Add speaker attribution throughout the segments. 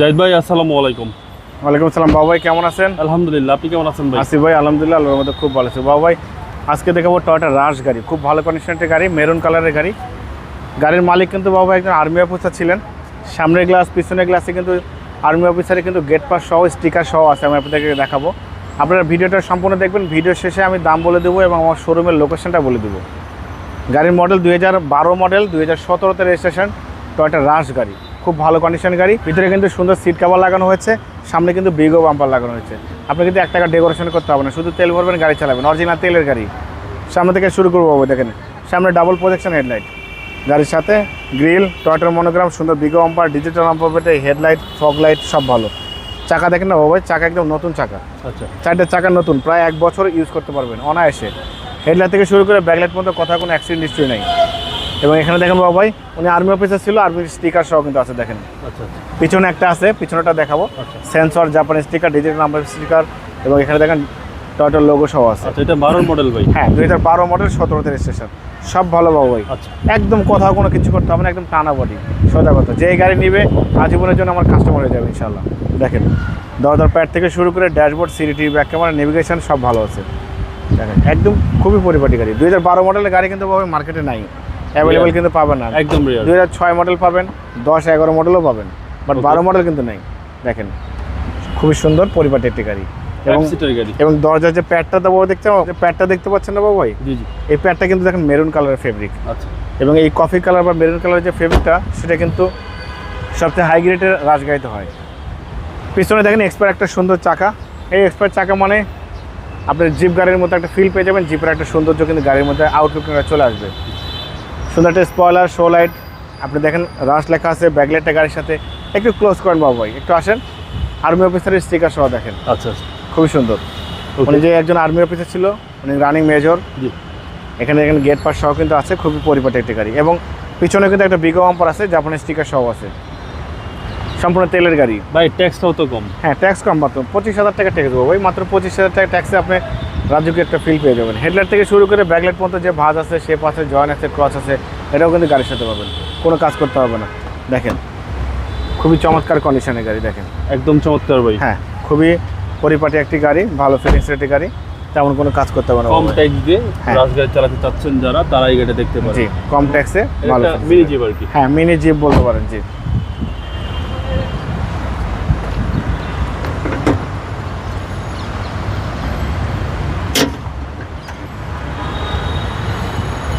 Speaker 1: জাহিদ ভাই আসসালামু আলাইকুম।
Speaker 2: ওয়ালাইকুম আসসালাম। বাবু ভাই কেমন আছেন?
Speaker 1: আলহামদুলিল্লাহ আপনি কেমন আছেন ভাই?
Speaker 2: আসিফ ভাই আলহামদুলিল্লাহ আল্লাহর মধ্যে খুব ভালো আছে। বাবু ভাই আজকে দেখাবো টয়টা রাশ গাড়ি। খুব ভালো কন্ডিশনের গাড়ি মেরুন কালারের গাড়ি। গাড়ির মালিক কিন্তু বাবু ভাই একজন আর্মি অফিসার ছিলেন। সামনের গ্লাস পিছনের গ্লাসে কিন্তু আর্মি অফিসারে কিন্তু গেট পাস সহ স্টিকার সহ আছে আমি আপনাদেরকে দেখাবো। আপনারা ভিডিওটা সম্পূর্ণ দেখবেন। ভিডিও শেষে আমি দাম বলে দেবো এবং আমার শোরুমের লোকেশনটা বলে দেবো। গাড়ির মডেল দুই হাজার বারো মডেল দুই হাজার সতেরোতে রেজিস্ট্রেশন টয়টা রাশ গাড়ি। খুব ভালো কন্ডিশন গাড়ি। ভিতরে কিন্তু সুন্দর সিট কাভার লাগানো হয়েছে সামনে কিন্তু বিগো বাম্পার লাগানো হয়েছে। আপনি কিন্তু এক টাকা ডেকোরেশন করতে হবে না শুধু তেল ভরবেন গাড়ি চালাবেন অরিজিনাল তেলের গাড়ি। সামনে থেকে শুরু করব দেখেন। সামনে ডাবল প্রজেকশন হেডলাইট গাড়ির সাথে গ্রিল টয়টার মনোগ্রাম সুন্দর বিগো bumper digital number headlight fog light সব ভালো। চাকা দেখেন না বাবু চাকা একদম নতুন চাকা।
Speaker 1: আচ্ছা।
Speaker 2: চারটে চাকা নতুন প্রায় এক বছর ইউজ করতে পারবেন অনায়াসে। হেডলাইট থেকে শুরু করে ব্যাকলাইট পর্যন্ত কথা কোনো অ্যাক্সিডেন্ট হিস্ট্রি নেই। এবং এখানে দেখেন বাবা ভাই উনি আর্মি অফিসার ছিল আর্মির স্টিকার সহ কিন্তু আছে দেখেন।
Speaker 1: আচ্ছা আচ্ছা।
Speaker 2: পিছনে একটা আছে পিছনেটা দেখাবো। সেন্সর জাপানি স্টিকার ডিজিটাল নাম্বার স্টিকার এবং এখানে দেখেন টয়টার লোগো সহ আছে।
Speaker 1: আচ্ছা এটা বারোর মডেল ভাই?
Speaker 2: হ্যাঁ দুই হাজার বারো মডেল সতেরোতে রেজিস্ট্রেশন সব ভালো বাবু ভাই।
Speaker 1: আচ্ছা।
Speaker 2: একদম কোথাও কোনো কিছু করতে হবে না একদম টানা বডি সোজা কথা যেই গাড়ি নিবে আজীবনের জন্য আমার কাস্টমার হয়ে যাবে ইনশাল্লাহ দেখেন দরজার প্যাড থেকে শুরু করে ড্যাশবোর্ড সিরিটি ব্যাক ক্যামেরা নেভিগেশন সব ভালো আছে। দেখেন একদম খুবই পরিপাটি গাড়ি। দুই হাজার বারো মডেলের গাড়ি কিন্তু বাবা মার্কেটে নাই। অ্যাভেলেবেল কিন্তু পাবেন না
Speaker 1: একদম রিয়াল
Speaker 2: দুই হাজার ছয় মডেল পাবেন দশ এগারো মডেলও পাবেন বাট. বারো মডেল কিন্তু নেই দেখেন। খুবই সুন্দর পরিপাটি একটি গাড়ি। এবং এবং দরজার যে প্যাডটা দেবো দেখতে যে প্যাডটা দেখতে পাচ্ছেন না বাবু ভাই?
Speaker 1: জি জি।
Speaker 2: এই প্যাডটা কিন্তু দেখেন মেরুন কালারের ফেব্রিক
Speaker 1: আচ্ছা।
Speaker 2: এবং এই কফি কালার বা মেরুন কালারের যে ফেব্রিকটা সেটা কিন্তু সবচেয়ে হাই গ্রেডের রাজগাড়িতে হয়। পিছনে দেখেন এক্সপায়ার একটা সুন্দর চাকা। এই এক্সপায়ার চাকা মানে আপনার জিপ গাড়ির মধ্যে একটা ফিল পেয়ে যাবেন জিপের একটা সৌন্দর্য কিন্তু গাড়ির মধ্যে আউটলুকটা চলে আসবে। সুন্দর একটা স্পয়লার শো লাইট আপনি দেখেন রাশ লেখা আছে ব্যাকলাইটটা গাড়ির সাথে। একটু ক্লোজ করেন বাবু ভাই একটু আসেন। আর্মি অফিসারের স্টিকার সহ দেখেন।
Speaker 1: আচ্ছা আচ্ছা।
Speaker 2: খুবই সুন্দর. উনি যে একজন আর্মি অফিসার ছিল উনি রানিং মেজর
Speaker 1: জি।
Speaker 2: এখানে এখানে গেট পাস সহ কিন্তু আছে খুবই পরিপাটি একটি গাড়ি। এবং পিছনে কিন্তু একটা বিগো বাম্পার আছে জাপানের স্টিকার সহ আছে। সম্পূর্ণ তেলের গাড়ি।
Speaker 1: ভাই ট্যাক্সটাও তো কম?
Speaker 2: হ্যাঁ ট্যাক্স কম মাত্র। পঁচিশ হাজার টাকা ট্যাক্স দেবো ওই মাত্র পঁচিশ হাজার টাকা ট্যাক্সে আপনি রাজ্যকে একটা ফিল পেয়ে যাবেন। হেডলাইট থেকে শুরু করে ব্যাকলাইট পর্যন্ত যে ভাজ আছে শেপ আছে জয়েন আছে ক্রস আছে এটাও কিন্তু গাড়ির সাথে পাবেন। কোনো কাজ করতে হবে না। দেখেন খুবই চমৎকার কন্ডিশনের গাড়ি দেখেন।
Speaker 1: একদম চমৎকার ভাই।
Speaker 2: হ্যাঁ খুবই পরিপাটি একটি গাড়ি ভালো ফিটিংসের একটি গাড়ি তেমন কোনো কাজ করতে হবে না।
Speaker 1: কম ট্যাক্স দিয়ে
Speaker 2: হ্যাঁ।
Speaker 1: রাজগাড়ি চালাতে চাচ্ছেন যারা তারা এই গাড়িটা দেখতে পারে
Speaker 2: জি কম ট্যাক্সে ভালো
Speaker 1: মিনি জিপ আর কি।
Speaker 2: হ্যাঁ মিনি জিপ বলতে পারেন জি।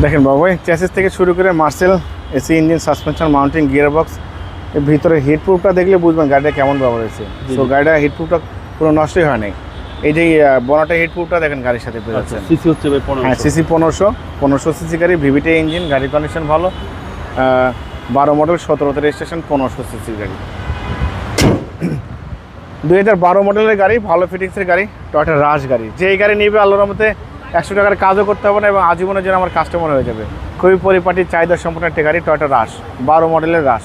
Speaker 2: দেখেন বাবু চ্যাসিস থেকে শুরু করে Marcel AC engine suspension mounting gear box এর ভিতরে হিট প্রুফটা দেখলে বুঝবেন গাড়িটা কেমন ব্যবহার হয়েছে। তো গাড়িটা হিট প্রুফটা কোনো নষ্টই হয় নাই। এই যে বনাটা হিট প্রুফটা দেখেন গাড়ির সাথে পেয়ে
Speaker 1: আচ্ছা সিসি হচ্ছে
Speaker 2: হ্যাঁ সিসি পনেরোশো। পনেরোশো সিসি গাড়ি ভিভিটি ইঞ্জিন গাড়ির কন্ডিশন ভালো। বারো মডেল সতেরোতে রেজিস্ট্রেশন পনেরোশো সিসি গাড়ি। দুই হাজার বারো মডেলের গাড়ি ভালো ফিটিংসের গাড়ি টয়টা রাশ গাড়ি। যে এই গাড়ি নিবে আল্লাহর মধ্যে একশো টাকার কাজও করতে হবে না এবং আজীবনের জন্য আমার কাস্টমার হয়ে যাবে। খুবই পরিপাটি, চাহিদা সম্পূর্ণ একটি গাড়ি টয়টা রাশ বারো মডেলের রাশ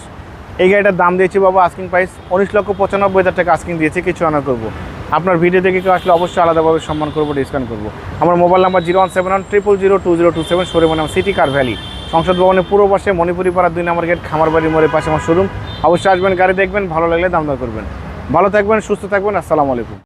Speaker 2: এই গাড়িটার দাম দিয়েছি বাবা আস্কিং প্রাইস উনিশ লক্ষ পঁচানব্বই হাজার টাকা আস্কিং দিয়েছি, কিছু আনা করব। আপনার ভিডিও দেখে কেউ আসলে অবশ্যই আলাদাভাবে সম্মান করব ডিসকাউন্ট করব। আমার mobile number zero one seven one triple zero two zero two seven শোরুমের নাম সিটি কার ভ্যালি সংসদ ভবনের পূর্ব পাশে মণিপুরি পাড়ার দুই নম্বর গেট খামারবাড়ি মোড়ের পাশে আমার শোরুম অবশ্যই আসবেন, গাড়ি দেখবেন, ভালো লাগলে দাম দর করবেন। ভালো থাকবেন, সুস্থ থাকবেন, আসসালামু আলাইকুম।